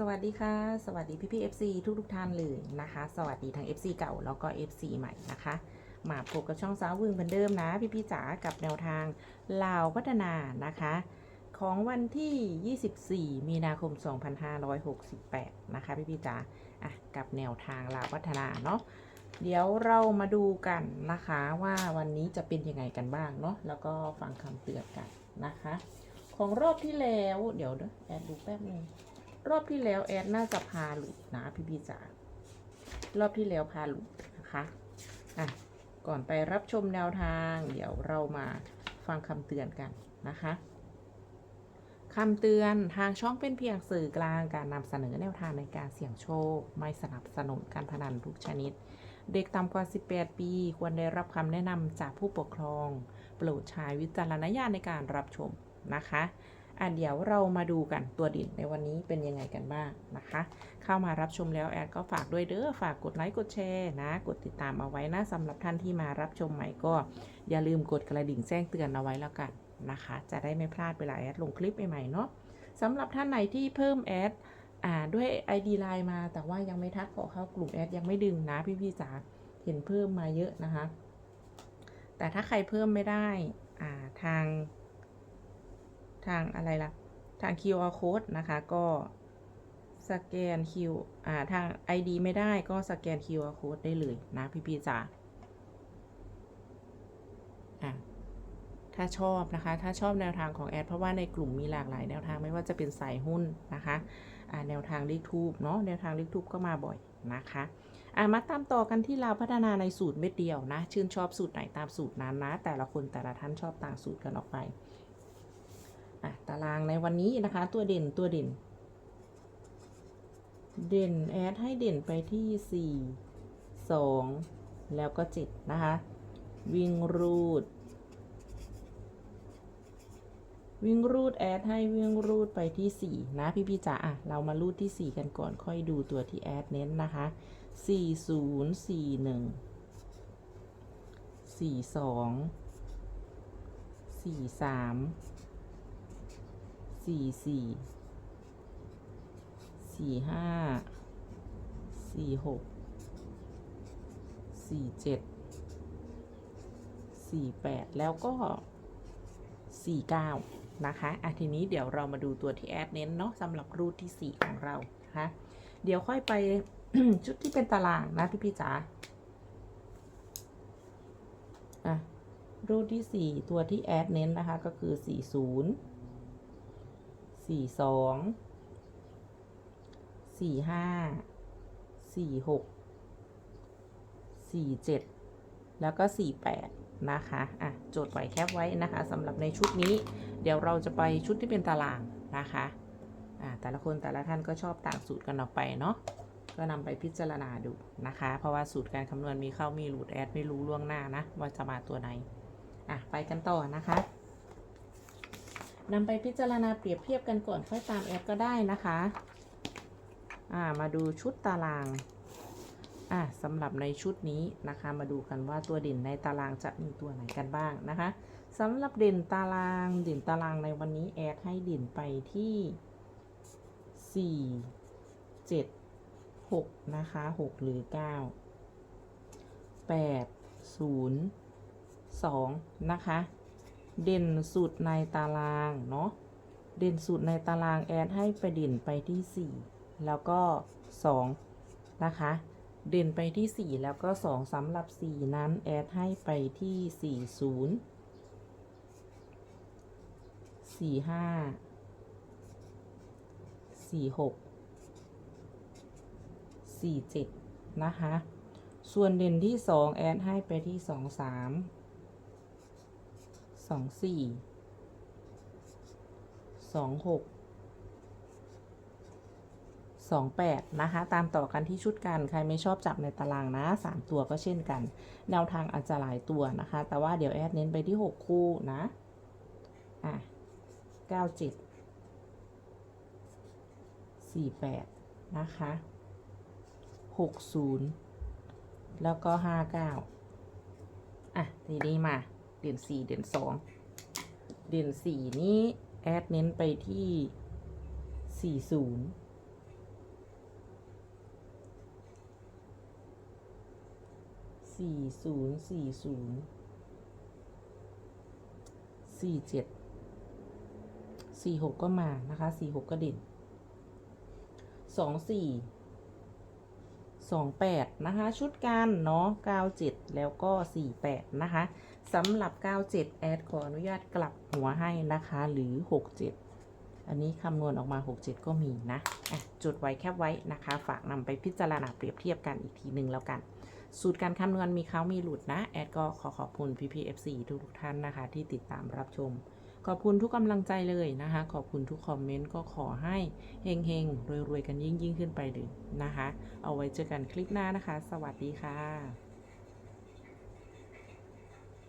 สวัสดีค่ะ สวัสดีพี่พี่ FC ทุกทุกท่านเลยนะคะ สวัสดีทั้ง FC เก่าแล้วก็ FC ใหม่นะคะ มาพบกับช่องสาววึงเหมือนเดิมนะ พี่พี่จ๋ากับแนวทางลาวพัฒนานะคะ ของวันที่ 24 มีนาคม 2568 นะคะ พี่พี่จ๋าอะกับแนวทางลาวพัฒนาเนาะเดี๋ยวเรามาดูกันนะคะว่าวันนี้จะเป็นยังไงกันบ้างเนาะแล้วก็ฟังคำเตือนกันนะคะ ของรอบที่แล้วเดี๋ยวเดี๋ยวแอดดูแป๊บนึง รอบที่แล้วแอดน่าจะพาหลุดนะพี่พี่จ๋ารอบที่แล้วพาหลุดนะคะอะก่อนไปรับชมแนวทาง เดี๋ยวเรามาฟังคำเตือนกันนะคะคำเตือนทางช่องเป็นเพียงสื่อกลางการนำเสนอแนวทางในการเสี่ยงโชค ไม่สนับสนุนการพนันทุกชนิด เด็กต่ำกว่า 18 ปี ควรได้รับคำแนะนำจากผู้ปกครอง โปรดใช้วิจารณญาณในการรับชมนะคะ อะเดี๋ยวเรามาดูกันตัวดินในวันนี้เป็นยังไงกันบ้างนะคะ เข้ามารับชมแล้วแอดก็ฝากด้วยเด้อฝากกดไลค์กดแชร์นะ กดติดตามเอาไว้นะสำหรับท่านที่มารับชมใหม่ก็ อย่าลืมกดกระดิ่งแจ้งเตือนเอาไว้แล้วกันนะคะ จะได้ไม่พลาดเวลาแอดลงคลิปใหม่ๆเนาะสำหรับท่านไหนที่เพิ่มแอดอ่าด้วย ID ไลน์มาแต่ว่ายังไม่ทักขอเข้ากลุ่มแอดยังไม่ดึงนะพี่ๆจ๋าเห็นเพิ่มมาเยอะนะคะ แต่ถ้าใครเพิ่มไม่ได้อ่าทาง ทางอะไรล่ะ ทาง QR code นะคะ ก็สแกน Q อ่า ทาง ID ไม่ได้ก็สแกน QR code ได้เลยนะพี่พี่ๆจ๋าอะถ้าชอบนะคะ ถ้าชอบแนวทางของแอด เพราะว่าในกลุ่มมีหลากหลายแนวทางไม่ว่าจะเป็นสายหุ้นนะคะอ่าแนวทางเลขทูบเนาะ แนวทางเลขทูบก็มาบ่อยนะคะอะมาตามต่อกันที่เราพัฒนาในสูตรเม็ดเดียวนะ ชื่นชอบสูตรไหนตามสูตรนั้นนะ แต่ละคนแต่ละท่านชอบต่างสูตรกันออกไป อะตารางในวันนี้นะคะ ตัวเด่นตัวเด่น เด่นแอดให้เด่นไปที่สี่สองแล้วก็เจ็ดนะคะ วิ่งรูด วิ่งรูดแอดให้วิ่งรูดไปที่สี่นะพี่พี่จ๋าอะเรามารูดที่สี่กันก่อนค่อยดูตัวที่แอดเน้นนะคะสี่ศูนย์สี่หนึ่งสี่สองสี่สาม สี่สี่สี่ห้าสี่หกสี่เจ็ดสี่แปดแล้วก็สี่เก้านะคะอะทีนี้เดี๋ยวเรามาดูตัวที่แอดเน้นเนาะสำหรับรูทที่สี่ของเรานะคะเดี๋ยวค่อยไป ชุดที่เป็นตารางนะพี่พี่จ๋าอะรูทที่สี่ตัวที่แอดเน้นนะคะก็คือสี่ศูนย์ สี่สองสี่ห้าสี่หกสี่เจ็ดแล้วก็สี่แปดนะคะอะจดไว้แคปไว้นะคะสำหรับในชุดนี้ เดี๋ยวเราจะไปชุดที่เป็นตารางนะคะอะแต่ละคนแต่ละท่านก็ชอบต่างสูตรกันออกไปเนาะก็นำไปพิจารณาดูนะคะ เพราะว่าสูตรการคำนวณมีเข้ามีหลุดแอดไม่รู้ล่วงหน้านะ ว่าจะมาตัวไหนอะไปกันต่อนะคะ นำไปพิจารณาเปรียบเทียบกันก่อนค่อยตามแอดก็ได้นะคะ อ่า มาดูชุดตาราง อ่าสำหรับในชุดนี้นะคะ มาดูกันว่าตัวเด่นในตารางจะมีตัวไหนกันบ้างนะคะสำหรับเด่นตารางเด่นตารางในวันนี้แอดให้เด่นไปที่ 4 7 6 นะคะ 6 หรือ 9 8 0 2 นะคะ เด่นสุดในตารางเนาะ เด่นสุดในตารางแอดให้ไปเด่นไปที่ 4 แล้วก็ 2 นะคะ เด่นไปที่ 4 แล้วก็ 2สำหรับ 4 นั้นแอดให้ไปที่ 40 45 46 47 นะคะ ส่วนเด่นที่ 2 แอดให้ไปที่ 2 3 สองสี่สองหกสองแปดนะคะตามต่อกันที่ชุดกันใครไม่ชอบจับในตารางนะสามตัวก็เช่นกัน แนวทางอาจจะหลายตัวนะคะ แต่ว่าเดี๋ยวแอดเน้นไปที่หกคู่นะอะเก้าเจ็ดสี่แปดนะคะหกศูนย์แล้วก็ห้าเก้าอะ ทีนี้มา เด่นสี่เด่นสองเด่นสี่นี้แอดเน้นไปที่สี่ศูนย์สี่ศูนย์สี่ศูนย์สี่เจ็ดสี่หกก็มานะคะสี่หกก็เด่นสองสี่ สองแปดนะคะ ชุดกันเนาะเก้าเจ็ดแล้วก็สี่แปดนะคะสำหรับเก้าเจ็ดแอดขออนุญาตกลับหัวให้นะคะ หรือหกเจ็ดอันนี้คำนวณออกมา 67 ก็มีนะอะจดไว้แคบไว้นะคะ ฝากนำไปพิจารณาเปรียบเทียบกันอีกทีหนึ่งแล้วกัน สูตรการคำนวณมีเขามีหลุดนะ แอดก็ขอขอบคุณ PPFC ทุกทุกท่านนะคะ ที่ติดตามรับชม ขอบคุณทุกกำลังใจเลยนะคะ ขอบคุณทุกคอมเมนต์ก็ขอให้เฮงๆรวยๆกันยิ่งยิ่งๆขึ้นไปเลยนะคะ เอาไว้เจอกันคลิปหน้านะคะ สวัสดีค่ะ